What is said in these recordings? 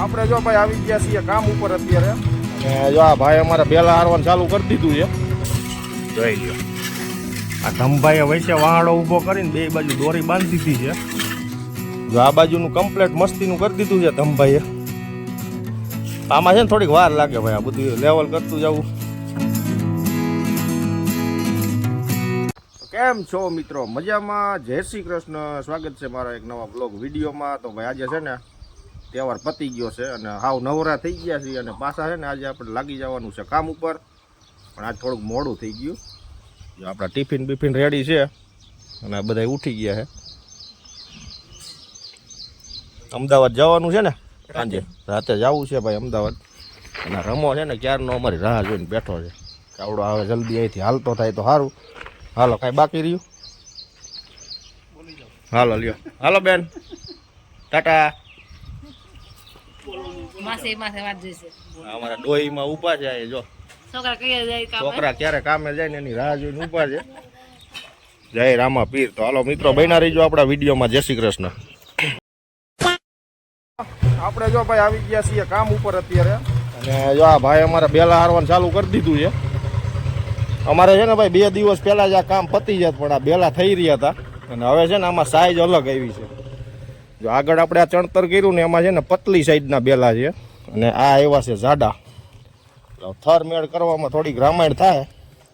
આપણે જો ભાઈ આવી ગયા છીએ કામ ઉપર અત્યારે. અને જો આ ભાઈ અમારે બેલા હારવાનું ચાલુ કરી દીધું છે. જોઈ લ્યો. આ ધમભાઈએ વૈસે વાહાડો ઊભો કરીને બે બાજુ દોરી બાંધી દીધી છે. જો આ બાજુનું કમ્પ્લેટ મસ્તીનું કરી દીધું છે ધમભાઈએ. આમાં છે ને થોડીક વાર લાગે ભાઈ, આ બધું લેવલ કરતું જવું. કેમ છો મિત્રો? મજામાં? જય શ્રી કૃષ્ણ. સ્વાગત છે મારા એક નવા બ્લોગ વિડીયોમાં. તો ભાઈ આજે છે ને તહેવાર પતી ગયો છે અને હાવ નવરા થઈ ગયા છીએ અને પાછા છે ને આજે આપણે લાગી જવાનું છે કામ ઉપર. પણ આજ થોડુંક મોડું થઈ ગયું. જો આપણા ટિફિન બિફિન રેડી છે અને બધા ઉઠી ગયા છે. અમદાવાદ જવાનું છે ને? સાંજે. રાતે જવું છે ભાઈ અમદાવાદ. અને રમો છે ને ક્યારનો અમારી રાહ જોઈને બેઠો છે. કાવડો આવે જલ્દી અહીંથી હાલતો થાય તો સારું હાલો કાંઈ બાકી રહ્યું? હાલો લ્યો. હાલો બેન. ટાટા. માસે માસે વાત જોઈશે. અમારા ડોહીમાં ઊભા છે જો. છોકરા કઈ જાય કામ? છોકરા ક્યારે કામે જાય ને એની રાહ જોઈને ઊભા છે. જય રામા પીર. તો હાલો મિત્રો બન્યા રહીજો આપણા વિડીયોમાં. જય શ્રી કૃષ્ણ. આપણે જો ભાઈ આવી ગયા છીએ કામ ઉપર અત્યારે. અને જો આ ભાઈ અમારે બેલા હારવાનું ચાલુ કરી દીધું છે. અમારે છે ને ભાઈ બે દિવસ પહેલાં જ આ કામ પતી જાત પણ આ બેલા થઈ રહ્યા હતા. અને હવે છે ને આમાં સાઈઝ અલગ આવી છે. જો આગળ આપણે આ ચણતર કર્યું ને એમાં છે ને પતલી સાઈડના બેલા છે અને આ એવા છે જાડા થર મેળ કરવામાં થોડીક રામાયણ થાય,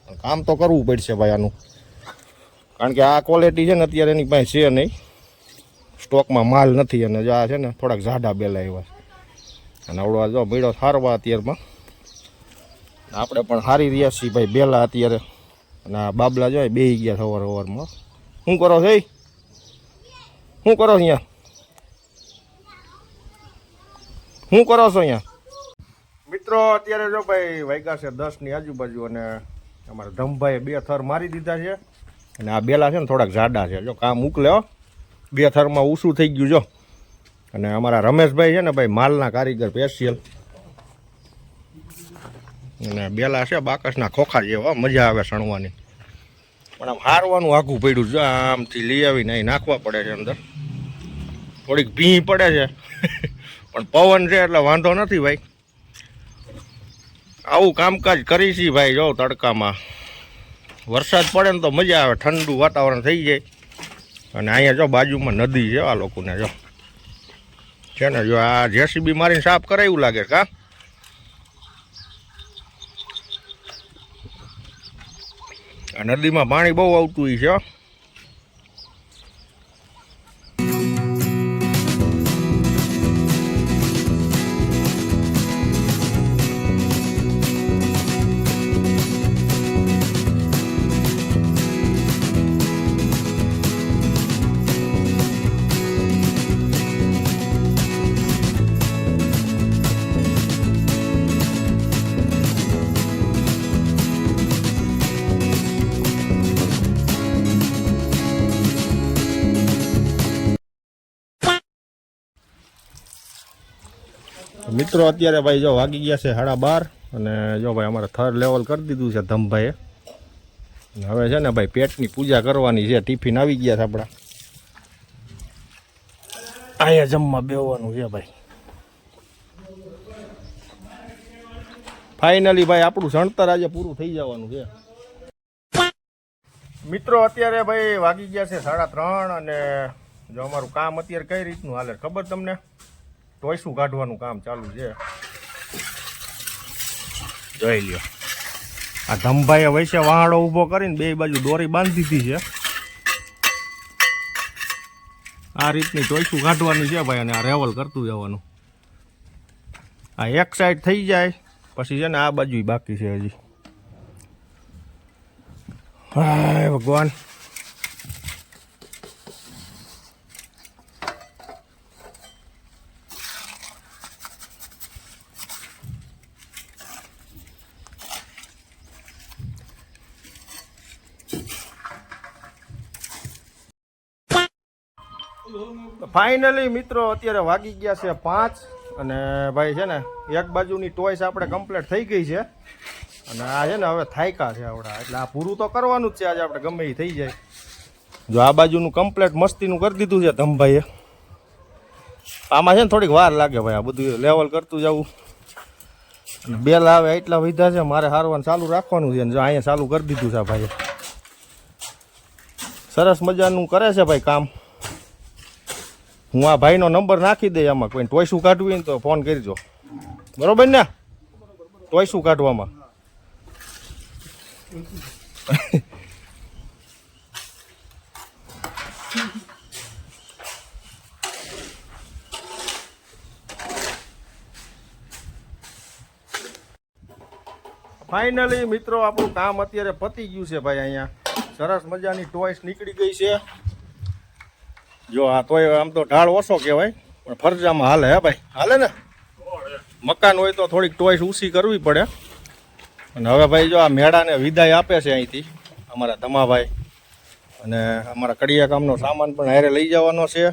પણ કામ તો કરવું પડશે ભાઈ આનું. કારણ કે આ ક્વોલિટી છે ને અત્યારે એની પાસે છે નહીં. સ્ટોકમાં માલ નથી અને જો આ છે ને થોડાક જાડા બેલા એવા અને આવડો જો મેળો સારવા અત્યારમાં. આપણે પણ હારી રહ્યા છીએ ભાઈ બેલા અત્યારે. અને આ બાબલા જો બે ગયા સવાર સવારમાં. શું કરો છો શું કરો અહીંયા? શું કરો છો અહીંયા? મિત્રો, અત્યારે જો ભાઈ વાગ્યા છે દસની આજુબાજુ અને અમારા ધમભાઈએ બે થર મારી દીધા છે. અને આ બેલા છે ને થોડાક જાડા છે. જો કામ ઉકલે બે થરમાં ઊંચું થઈ ગયું, જો. અને અમારા રમેશભાઈ છે ને ભાઈ માલના કારીગર સ્પેશિયલ અને બેલા છે બાકસના ખોખા જેવા, મજા આવે સણવાની પણ આમ હારવાનું આઘું પડ્યું છે. આમથી લઈ આવીને નાખવા પડે છે અંદર. થોડીક ભીં પડે છે. પણ પવન છે એટલે વાંધો નથી ભાઈ. આવું કામકાજ કરી છીએ ભાઈ, જો તડકામાં. વરસાદ પડે ને તો મજા આવે, ઠંડુ વાતાવરણ થઈ જાય. અને અહીંયા જો બાજુમાં નદી છે, આ લોકોને જો. છે ને, જો આ જેસીબી મારીને સાફ કરે એવું લાગે કા? આ નદીમાં પાણી બહુ આવતું છે મિત્રો, અત્યારે ભાઈ જો વાગી ગયા છે સાડા બાર અને જો ભાઈ અમારે થર્ડ લેવલ કરી દીધું છે ધમભાઈએ. હવે છે ને ભાઈ પેટની પૂજા કરવાની છે, ટિફિન આવી ગયા છે આપણા. અહીંયા જમવા બેવાનું છે ભાઈ. ફાઇનલી ભાઈ, આપણું સણતર આજે પૂરું થઈ જવાનું છે. મિત્રો, અત્યારે ભાઈ વાગી ગયા છે સાડા ત્રણ અને જો અમારું કામ અત્યારે કઈ રીતનું હાલે ખબર તમને? ટોયસું કાઢવાનું કામ ચાલુ છે? જોઈ લ્યો. આ ધમભાઈએ વૈસે વાહાડો ઊભો કરીને બે બાજુ દોરી બાંધી દીધી છે. આ રીતની ટોયસું કાઢવાની છે ભાઈ? અને આ રેવલ કરતું જવાનું. આ એક સાઈડ થઈ જાય, પછી છે ને આ બાજુ બાકી છે હજી. હાય, ભગવાન. ફાઇનલી મિત્રો, અત્યારે વાગી ગયા છે પાંચ અને ભાઈ છે ને, એક બાજુની ટોયસ આપણે કમ્પ્લીટ થઈ ગઈ છે. અને આ છે ને હવે થાયકા છે આવડા. એટલે આ પૂરું તો કરવાનું જ છે, આજે આપણે ગમે એ થઈ જાય. જો આ બાજુનું કમ્પ્લીટ મસ્તીનું કરી દીધું છે ધમભાઈએ. આમાં છે ને થોડીક વાર લાગે ભાઈ, આ બધું લેવલ કરતું જવું. બેલ આવે એટલા વિધા છે, મારે હારવાનું ચાલુ રાખવાનું છે ને જો અહીંયા ચાલુ કરી દીધું છે ભાઈ સરસ મજાનું કરે છે ભાઈ કામ. હું આ ભાઈનો નંબર નાખી દઈ આમાં કોઈ. ટોયસું કાઢવી ને તો ફોન કરજો. બરોબર ને? ટોયસું કાઢવામાં? ફાઇનલી મિત્રો, આપણું કામ અત્યારે પતી ગયું છે ભાઈ અહીંયા. સરસ મજાની ટોયસ નીકળી ગઈ છે. જો આ તોય આમ તો ઢાળ ઓછો કહેવાય પણ ફરજામાં હાલે હે ભાઈ. હાલે ને? મકાન હોય તો થોડીક ટોયસ ઊંચી કરવી પડે. અને હવે ભાઈ જો આ મેળાને વિદાય આપે છે અહીંથી અમારા ધમાભાઈ. અને અમારા કડિયા કામનો સામાન પણ હારે લઈ જવાનો છે.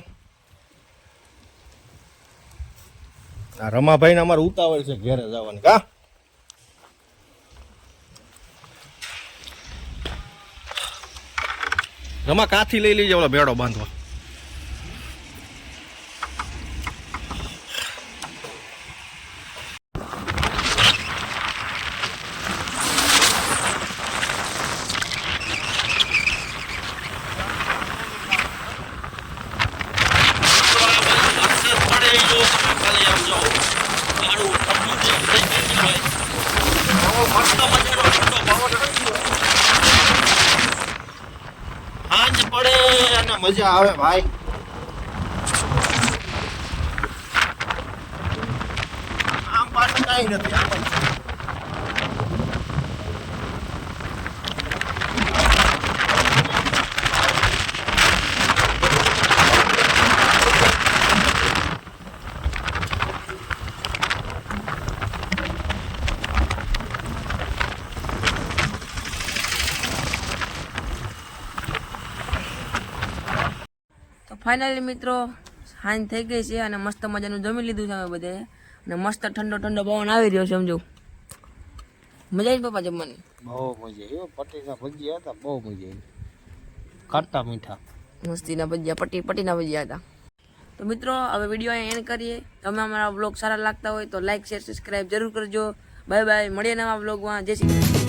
આ રમાભાઈને અમારે ઉતાવળ છે ઘેરે જવાની. કા? રમા કાથી લઈ લઈ જાવ ભેડો બાંધવા સાંજ પડે અને મજા આવે ભાઈ આમ પાછું કાંઈ નથી આમ ફાઇનલી મિત્રો સાંજ થઈ ગઈ છે અને મસ્ત મજાનું જમી લીધું છે અમે બધે. અને મસ્ત ઠંડો ઠંડો પવન આવી રહ્યો છે સમજો. મજા આવી પપ્પા જમવાની? બહુ મજા આવી. પટીના ભજીયા હતા બહુ મજા આવી. ખાટા મીઠા. મસ્તીના ભજીયા પટી પટ્ટીના ભજીયા હતા. તો મિત્રો હવે વીડિયો અહીં એન્ડ કરીએ. તમે અમારા બ્લોગ સારા લાગતા હોય તો લાઇક શેર સબસ્ક્રાઈબ જરૂર કરજો. બાય બાય મળીએ નવા બ્લોગમાં જય શ્રી